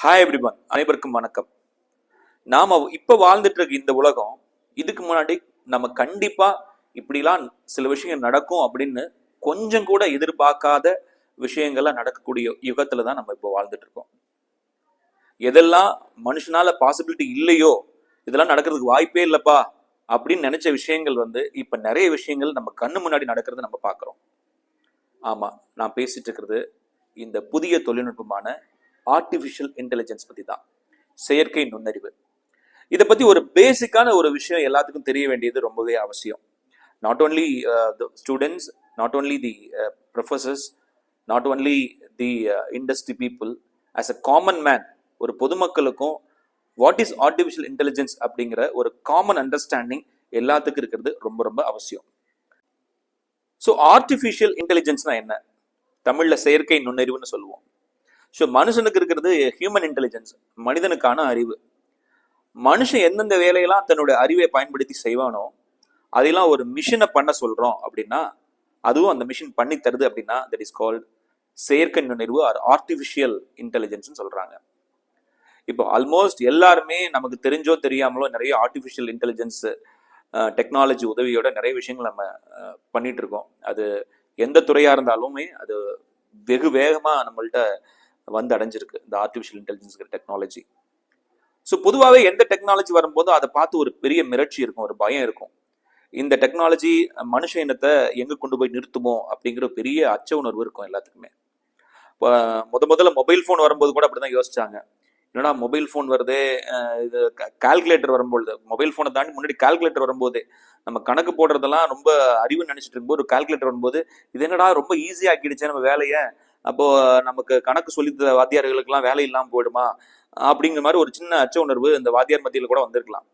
Hi everyone அனைவருக்கும் வணக்கம். நாம இப்போ வாழ்ந்துட்டு இருக்க இந்த உலகம் இதுக்கு முன்னாடி நம்ம கண்டிப்பாக இப்படிலாம் சில விஷயங்கள் நடக்கும் அப்படின்னு கொஞ்சம் கூட எதிர்பார்க்காத விஷயங்கள்லாம் நடக்கக்கூடிய யுகத்தில் தான் நம்ம இப்போ வாழ்ந்துட்டு இருக்கோம். எதெல்லாம் மனுஷனால பாசிபிலிட்டி இல்லையோ இதெல்லாம் நடக்கிறதுக்கு வாய்ப்பே இல்லைப்பா அப்படின்னு நினைச்ச விஷயங்கள் வந்து இப்போ நிறைய விஷயங்கள் நம்ம கண்ணு முன்னாடி நடக்கிறத நம்ம பார்க்குறோம். ஆமாம் நான் பேசிட்டு இருக்கிறது இந்த புதிய தொழில்நுட்பமான ஆர்டிஃபிஷியல் இன்டெலிஜென்ஸ் பற்றி தான் செயற்கை நுண்ணறிவு. இதை பற்றி ஒரு பேசிக்கான ஒரு விஷயம் எல்லாத்துக்கும் தெரிய வேண்டியது ரொம்பவே அவசியம். Not only students not only the professors not only the industry people as a common man ஒரு பொதுமக்களுக்கும் வாட் இஸ் ஆர்டிஃபிஷியல் இன்டெலிஜென்ஸ் அப்படிங்கிற ஒரு காமன் அண்டர்ஸ்டாண்டிங் எல்லாத்துக்கும் இருக்கிறது ரொம்ப ரொம்ப அவசியம். ஸோ ஆர்டிஃபிஷியல் இன்டெலிஜென்ஸ்னா என்ன? தமிழில் செயற்கை நுண்ணறிவுன்னு சொல்லுவோம். ஸோ மனுஷனுக்கு இருக்கிறது ஹியூமன் இன்டெலிஜென்ஸ் மனிதனுக்கான அறிவு. மனுஷன் எந்தெந்த வேலையெல்லாம் தன்னுடைய அறிவை பயன்படுத்தி செய்வானோ அதெல்லாம் ஒரு மிஷினை பண்ண சொல்கிறோம் அப்படின்னா அதுவும் அந்த மிஷின் பண்ணி தருது அப்படின்னா தட் இஸ் கால்ட் செயற்கை நுண்ணறிவு ஆர் ஆர்டிஃபிஷியல் இன்டெலிஜென்ஸ்னு சொல்கிறாங்க இப்போ ஆல்மோஸ்ட் எல்லாருமே நமக்கு தெரிஞ்சோ தெரியாமலோ நிறைய ஆர்டிஃபிஷியல் இன்டெலிஜென்ஸ் டெக்னாலஜி உதவியோட நிறைய விஷயங்கள் நம்ம பண்ணிட்டு இருக்கோம். அது எந்த துறையாக இருந்தாலுமே அது வெகு வேகமாக நம்மள்கிட்ட வந்து அடைஞ்சிருக்கு இந்த ஆர்டிஃபிஷியல் இன்டெலிஜென்ஸ் டெக்னாலஜி ஸோ பொதுவாகவே எந்த டெக்னாலஜி வரும்போது அதை பார்த்து ஒரு பெரிய மிரட்சி இருக்கும் ஒரு பயம் இருக்கும். இந்த டெக்னாலஜி மனுஷ இனத்தை எங்கே கொண்டு போய் நிறுத்துமோ அப்படிங்கிற பெரிய அச்ச உணர்வு இருக்கும் எல்லாத்துக்குமே. இப்போ முத முதல்ல மொபைல் ஃபோன் வரும்போது கூட அப்படிதான் யோசிச்சாங்க. என்னடா மொபைல் ஃபோன் வருது இது கால்குலேட்டர் வரும்பொழுது மொபைல் ஃபோனை தாண்டி முன்னாடி கால்குலேட்டர் வரும்போது நம்ம கணக்கு போடுறதெல்லாம் ரொம்ப அறிவு நினைச்சிட்டு இருக்கும்போது ஒரு கால்குலேட்டர் வரும்போது இது என்னடா ரொம்ப ஈஸியாக ஆக்கிடுச்சு நம்ம வேலையை அப்போ நமக்கு கணக்கு சொல்லி வாத்தியார்களுக்கெல்லாம் வேலை இல்லாமல் போயிடுமா? அப்படிங்கிற மாதிரி ஒரு சின்ன அச்ச உணர்வு இந்த வாத்தியார் மத்தியில் கூட வந்திருக்கலாம்.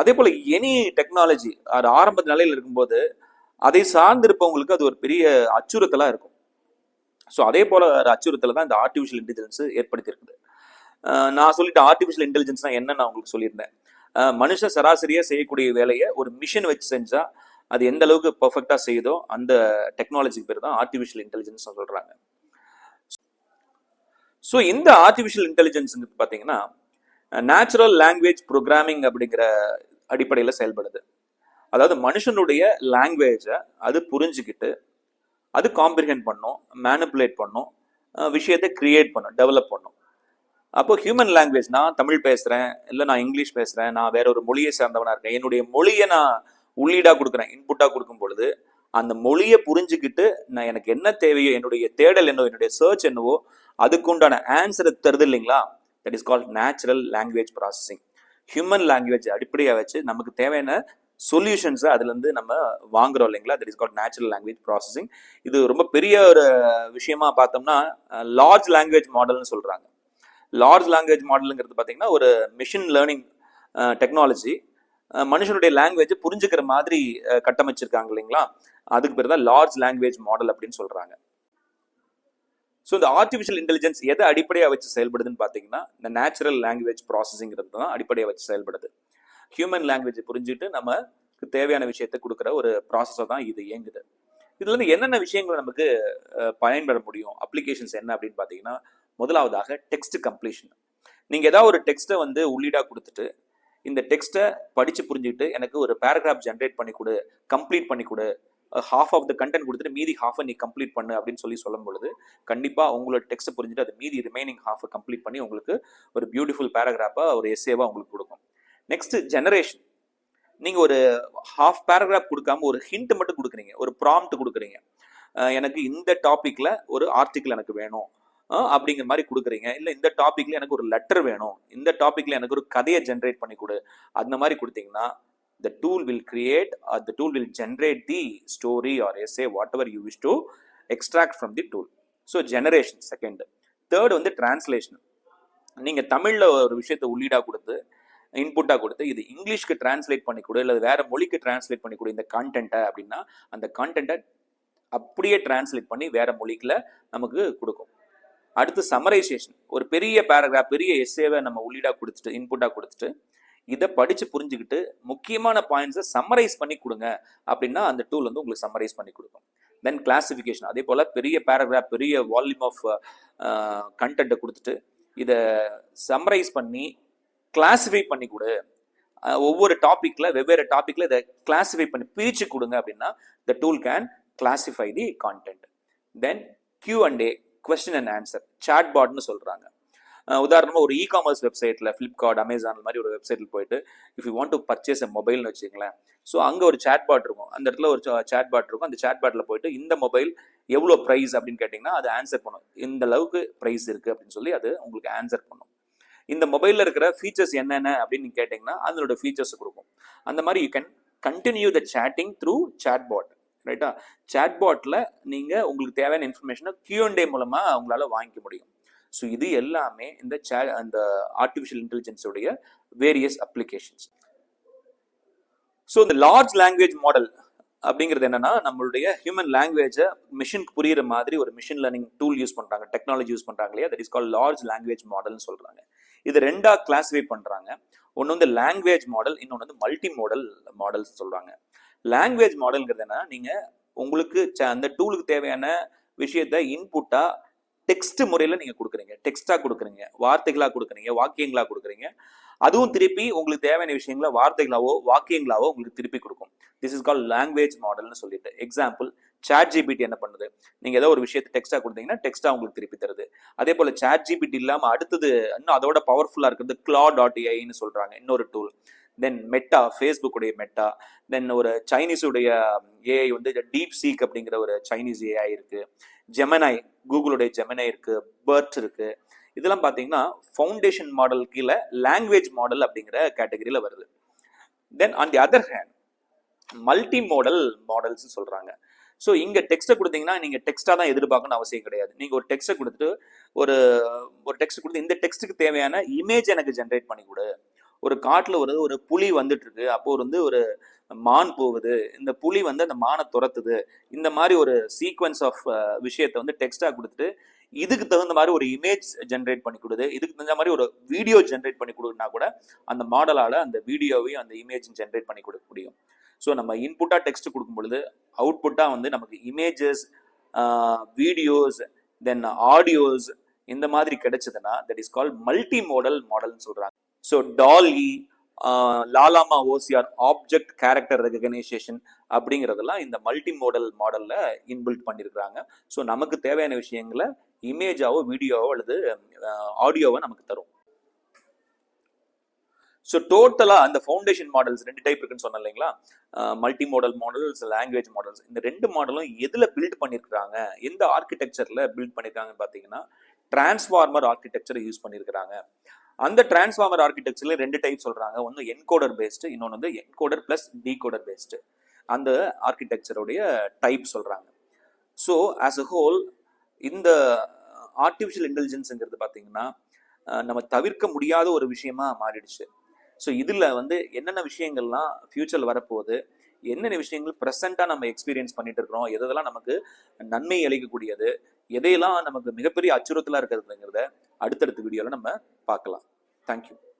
அதே போல் எனி டெக்னாலஜி அது ஆரம்ப நிலையில் இருக்கும்போது அதை சார்ந்திருப்பவங்களுக்கு அது ஒரு பெரிய அச்சுறுத்தலாக இருக்கும். ஸோ அதே போல் அச்சுறுத்தலை தான் இந்த ஆர்டிஃபிஷியல் இன்டெலிஜென்ஸ் ஏற்படுத்தியிருக்குது. நான் சொல்லிட்டு ஆர்டிஃபிஷியல் இன்டெலிஜென்ஸ்னா என்ன நான் உங்களுக்கு சொல்லியிருந்தேன். மனுஷன் சராசரியாக செய்யக்கூடிய வேலையை ஒரு மிஷின் வச்சு செஞ்சால் அது எந்த அளவுக்கு பர்ஃபெக்டாக செய்யுதோ அந்த டெக்னாலஜிக்கு பேர் தான் ஆர்டிஃபிஷியல் இன்டெலிஜென்ஸ் சொல்கிறாங்க ஸோ இந்த ஆர்டிஃபிஷியல் இன்டெலிஜென்ஸுங்கிறது பார்த்தீங்கன்னா நேச்சுரல் லாங்குவேஜ் ப்ரோக்ராமிங் அப்படிங்கிற அடிப்படையில் செயல்படுது. அதாவது மனுஷனுடைய லாங்குவேஜை அது புரிஞ்சுக்கிட்டு அது காம்ப்ரிஹெண்ட் பண்ணும் மேனிப்புலேட் பண்ணும் விஷயத்தை கிரியேட் பண்ணும் டெவலப் பண்ணும். அப்போ ஹியூமன் லாங்குவேஜ் நான் தமிழ் பேசுகிறேன் இல்லை நான் இங்கிலீஷ் பேசுகிறேன் நான் வேற ஒரு மொழியை சேர்ந்தவனாக இருக்கேன் என்னுடைய மொழியை நான் உள்ளீடாக கொடுக்குறேன் இன்புட்டாக கொடுக்கும் பொழுது அந்த மொழியை புரிஞ்சுக்கிட்டு நான் எனக்கு என்ன தேவையோ என்னுடைய தேடல் என்னவோ என்னுடைய சர்ச் என்னவோ அதுக்குண்டான ஆன்சரை தருது இல்லைங்களா? That is called natural language processing human language அடிப்படையாக வச்சு நமக்கு தேவையான சொல்யூஷன்ஸை அதுலேருந்து நம்ம வாங்குறோம் இல்லைங்களா? That is called natural language processing இது ரொம்ப பெரிய ஒரு விஷயமா பார்த்தோம்னா லார்ஜ் லாங்குவேஜ் மாடல்னு சொல்கிறாங்க லார்ஜ் லாங்குவேஜ் மாடலுங்கிறது பார்த்தீங்கன்னா ஒரு மிஷின் லேர்னிங் டெக்னாலஜி மனுஷனுடைய லாங்குவேஜை புரிஞ்சுக்கிற மாதிரி கட்டமைச்சிருக்காங்க இல்லைங்களா? அதுக்கு பேர் தான் லார்ஜ் லாங்குவேஜ் மாடல் அப்படின்னு சொல்கிறாங்க ஸோ இந்த ஆர்டிஃபிஷியல் இன்டெலிஜென்ஸ் எதை அடிப்படையாக வச்சு செயல்படுதுன்னு பார்த்தீங்கன்னா இந்த நேச்சுரல் லாங்குவேஜ் ப்ராசஸிங்கிறது தான் அடிப்படையாக வச்சு செயல்படுது. ஹியூமன் லாங்குவேஜை புரிஞ்சுட்டு நமக்கு தேவையான விஷயத்தை கொடுக்குற ஒரு ப்ராசஸாக தான் இது இயங்குது. இதுலேருந்து என்னென்ன விஷயங்கள் நமக்கு பயன்பட முடியும்? அப்ளிகேஷன்ஸ் என்ன அப்படின்னு பார்த்தீங்கன்னா முதலாவதாக டெக்ஸ்ட் கம்ப்ளீஷன் நீங்கள் ஏதாவது ஒரு டெக்ஸ்ட்டை வந்து உள்ளீடாக கொடுத்துட்டு இந்த டெக்ஸ்ட்டை படித்து புரிஞ்சுக்கிட்டு எனக்கு ஒரு பேராகிராஃப் ஜென்ரேட் பண்ணி கொடு கம்ப்ளீட் பண்ணி கொடு ஹாஃப் ஆஃப் த கண்டென்ட் கொடுத்துட்டு மீதி ஹாஃபை நீ கம்ப்ளீட் பண்ணு அப்படின்னு சொல்லி சொல்லும் பொழுது கண்டிப்பாக உங்களோட டெக்ஸ்ட்டை புரிஞ்சுட்டு அது மீதி ரிமைனிங் ஹாஃபை கம்ப்ளீட் பண்ணி உங்களுக்கு ஒரு பியூட்டிஃபுல் பேராகிராஃபாக ஒரு எஸ்ஏவாக உங்களுக்கு கொடுக்கும். நெக்ஸ்ட் ஜெனரேஷன் நீங்கள் ஒரு ஹாஃப் பேராகிராஃப் கொடுக்காம ஒரு ஹிண்ட் மட்டும் கொடுக்குறீங்க ஒரு ப்ராம்ப்ட் கொடுக்குறீங்க. எனக்கு இந்த டாப்பிக்கில் ஒரு ஆர்டிக்கிள் எனக்கு வேணும். அப்படிங்கிற மாதிரி கொடுக்குறீங்க. இல்லை இந்த டாப்பிக்கில் எனக்கு ஒரு லெட்டர் வேணும். இந்த டாப்பிக்கில் எனக்கு ஒரு கதையை ஜென்ரேட் பண்ணி கொடு. அந்த மாதிரி கொடுத்தீங்கன்னா the tool will create or the tool will generate the story or essay whatever you wish to extract from the tool. So generation second. Third வந்து translation. நீங்க தமிழ்ல ஒரு விஷயத்தை உள்ளீடா கொடுத்து இன்புட்டாக கொடுத்து இது இங்கிலீஷ்க்கு டிரான்ஸ்லேட் பண்ணி கொடு இல்லை வேறு மொழிக்கு டிரான்ஸ்லேட் பண்ணி கொடு இந்த கான்டென்ட்டை அப்படின்னா அந்த கான்டென்ட்டை அப்படியே டிரான்ஸ்லேட் பண்ணி வேறு மொழிக்கில் நமக்கு கொடுக்கும். அடுத்து சமரைசேஷன் ஒரு பெரிய பேராகிராஃப் பெரிய எஸ்ஏவை நம்ம உள்ளீடாக கொடுத்துட்டு இன்புட்டாக கொடுத்துட்டு இதை படித்து புரிஞ்சுக்கிட்டு முக்கியமான பாயிண்ட்ஸை சம்மரைஸ் பண்ணி கொடுங்க அப்படின்னா அந்த டூல் வந்து உங்களுக்கு சம்மரைஸ் பண்ணி கொடுக்கும். தென் கிளாசிஃபிகேஷன் அதே போல் பெரிய பேராகிராஃப் பெரிய வால்யூம் ஆஃப் கண்டென்ட்டை கொடுத்துட்டு இதை சம்மரைஸ் பண்ணி கிளாஸிஃபை பண்ணி கொடு. ஒவ்வொரு டாப்பிக்கில் வெவ்வேறு டாப்பிக்கில் இதை கிளாசிஃபை பண்ணி பிரிச்சு கொடுங்க அப்படின்னா the tool can classify the content then Q and A question and answer chat பாட்னு உதாரணமாக ஒரு இ காமர்ஸ் வெப்சைட்டில் ஃப்ளிப்கார்ட் அமேசான் மாதிரி ஒரு வெப்சைட்டில் போயிட்டு if you want to purchase a மொபைல்னு வச்சுங்களேன் ஸோ அங்கே ஒரு சேட் பாட் இருக்கும். அந்த இடத்துல ஒரு சேட் பாட் இருக்கும். அந்த சேட் பாட்டில் போயிட்டு இந்த மொபைல் எவ்வளோ ப்ரைஸ் அப்படின்னு கேட்டிங்கன்னா அது ஆன்சர் பண்ணும். இந்த அளவுக்கு ப்ரைஸ் இருக்குது அப்படின்னு சொல்லி அது உங்களுக்கு ஆன்சர் பண்ணும். இந்த மொபைலில் இருக்கிற ஃபீச்சர்ஸ் என்னென்ன அப்படின்னு நீங்க கேட்டிங்கன்னா அதனோட ஃபீச்சர்ஸ் கொடுக்கும். அந்த மாதிரி you can continue the chatting through chat bot ரைட்டா சேட் பாட்டில் நீங்கள் உங்களுக்கு தேவையான இன்ஃபர்மேஷனை கியூஎன்டே மூலமாக உங்களால் வாங்கிக்க முடியும். ஸோ இது எல்லாமே இந்த சே அந்த ஆர்டிஃபிஷியல் இன்டெலிஜென்ஸுடைய வேரியஸ் அப்ளிகேஷன்ஸ் ஸோ இந்த லார்ஜ் லாங்குவேஜ் மாடல் அப்படிங்கிறது என்னன்னா நம்மளுடைய ஹியூமன் லாங்குவேஜை மிஷினுக்கு புரியுற மாதிரி ஒரு மிஷின் லேர்னிங் டூல் யூஸ் பண்ணுறாங்க டெக்னாலஜி யூஸ் பண்ணுறாங்க இல்லையா? That is call large language மாடல்னு சொல்கிறாங்க இது ரெண்டாக கிளாஸிஃபை பண்ணுறாங்க ஒன்று வந்து லாங்குவேஜ் மாடல் இன்னொன்று வந்து மல்டி மாடல் மாடல்ஸ் சொல்கிறாங்க லாங்குவேஜ் மாடல்ங்கிறது என்ன நீங்கள் உங்களுக்கு அந்த டூலுக்கு தேவையான விஷயத்த இன்புட்டாக டெக்ஸ்ட் முறையில் நீங்கள் கொடுக்குறீங்க. டெக்ஸ்ட்டாக கொடுக்குறீங்க. வார்த்தைகளாக கொடுக்குறீங்க. வாக்கியங்களாக கொடுக்குறீங்க. அதுவும் திருப்பி உங்களுக்கு தேவையான விஷயங்களை வார்த்தைகளாவோ வாக்கியங்களாவோ உங்களுக்கு திருப்பி கொடுக்கும். திஸ் இஸ் கால் லாங்குவேஜ் மாடல்னு சொல்லிட்டு. எக்ஸாம்பிள் சாட் ஜிபிடி என்ன பண்ணுது? நீங்கள் ஏதோ ஒரு விஷயத்தை டெக்ஸ்ட்டாக கொடுத்தீங்கன்னா டெக்ஸ்ட்டாக உங்களுக்கு திருப்பி தருது. அதே போல் சாட் ஜிபிடி இல்லாமல் அடுத்தது இன்னும் அதோட பவர்ஃபுல்லாக இருக்கிறது கிளா டாட் ஏஐன்னு சொல்கிறாங்க இன்னொரு டூல் தென் மெட்டா ஃபேஸ்புக்குடைய மெட்டா தென் ஒரு சைனீஸுடைய ஏஐ வந்து டீப் சீக் அப்படிங்கிற ஒரு சைனீஸ் ஏஐ இருக்கு. ஜெமனாய் கூகுளுடைய ஜெமனாய் இருக்கு. பேர்ட் இருக்கு. இதெல்லாம் பார்த்தீங்கன்னா ஃபவுண்டேஷன் மாடல் கீழே லாங்குவேஜ் மாடல் அப்படிங்கிற கேட்டகரியில் வருது. Then on the other hand multi modal models சொல்றாங்க. ஸோ இங்கே டெக்ஸ்ட்டை கொடுத்தீங்கன்னா நீங்கள் டெக்ஸ்ட்டாக தான் எதிர்பார்க்கணும்னு அவசியம் கிடையாது. நீங்கள் ஒரு டெக்ஸ்ட்டை கொடுத்துட்டு ஒரு ஒரு டெக்ஸ்ட் கொடுத்து இந்த டெக்ஸ்ட்டுக்கு தேவையான இமேஜ் எனக்கு ஜென்ரேட் பண்ணி கொடு. ஒரு காட்டில் ஒரு ஒரு புலி வந்துட்டு இருக்கு அப்போ வந்து ஒரு மான் போகுது. இந்த புலி வந்து அந்த மானை துரத்துது. இந்த மாதிரி ஒரு சீக்வன்ஸ் ஆஃப் விஷயத்தை வந்து டெக்ஸ்டாக கொடுத்துட்டு இதுக்கு தகுந்த மாதிரி ஒரு இமேஜ் ஜென்ரேட் பண்ணி கொடுது இதுக்கு தகுந்த மாதிரி ஒரு வீடியோ ஜென்ரேட் பண்ணி கொடுனா கூட அந்த மாடலால் அந்த வீடியோவையும் அந்த இமேஜும் ஜென்ரேட் பண்ணி கொடுக்க முடியும். ஸோ நம்ம இன்புட்டாக டெக்ஸ்ட் கொடுக்கும் பொழுது அவுட்புட்டாக வந்து நமக்கு இமேஜஸ் வீடியோஸ் தென் ஆடியோஸ் இந்த மாதிரி கிடைச்சதுன்னா that is call multi modal மாடல்னு சொல்கிறாங்க so DALL-E Llama OCR object character recognition அப்படிங்கிறதெல்லாம் இந்த மல்டி மாடல் மாடலில் இன்பில்ட் பண்ணியிருக்கிறாங்க ஸோ நமக்கு தேவையான விஷயங்களை இமேஜாவோ வீடியோவோ அல்லது uh, ஆடியோவோ நமக்கு தரும். ஸோ டோட்டலாக அந்த ஃபவுண்டேஷன் மாடல்ஸ் ரெண்டு டைப் இருக்குன்னு சொன்னேன் இல்லைங்களா? Multi modal models language models இந்த ரெண்டு மாடலும் எதில் பில்ட் பண்ணியிருக்கிறாங்க எந்த ஆர்கிடெக்சரில் பில்ட் பண்ணியிருக்காங்கன்னு பார்த்தீங்கன்னா டிரான்ஸ்ஃபார்மர் ஆர்கிடெக்சரை யூஸ் பண்ணியிருக்கிறாங்க அந்த டிரான்ஸ்ஃபார்மர் ஆர்கிடெக்சர்ல ரெண்டு டைப் சொல்றாங்க. ஒன்று என்கோடர் பேஸ்டு இன்னொன்று வந்து என்கோடர் பிளஸ் டீகோடர் பேஸ்டு அந்த ஆர்கிடெக்சருடைய டைப் சொல்றாங்க. ஸோ ஆஸ் அ ஹோல் இந்த ஆர்டிஃபிஷியல் இன்டெலிஜென்ஸுங்கிறது பார்த்தீங்கன்னா நம்ம தவிர்க்க முடியாத ஒரு விஷயமா மாறிடுச்சு. ஸோ இதில் வந்து என்னென்ன விஷயங்கள்லாம் ஃப்யூச்சரில் வரப்போகுது என்னென்ன விஷயங்கள் ப்ரெசண்ட்டாக நம்ம எக்ஸ்பீரியன்ஸ் பண்ணிட்டு இருக்கிறோம் எதெல்லாம் நமக்கு நன்மை அளிக்கக்கூடியது எதையெல்லாம் நமக்கு மிகப்பெரிய அச்சுறுத்தலாக இருக்கிறதுங்கிறத அடுத்தடுத்த வீடியோவில் நம்ம பார்க்கலாம். தேங்க்யூ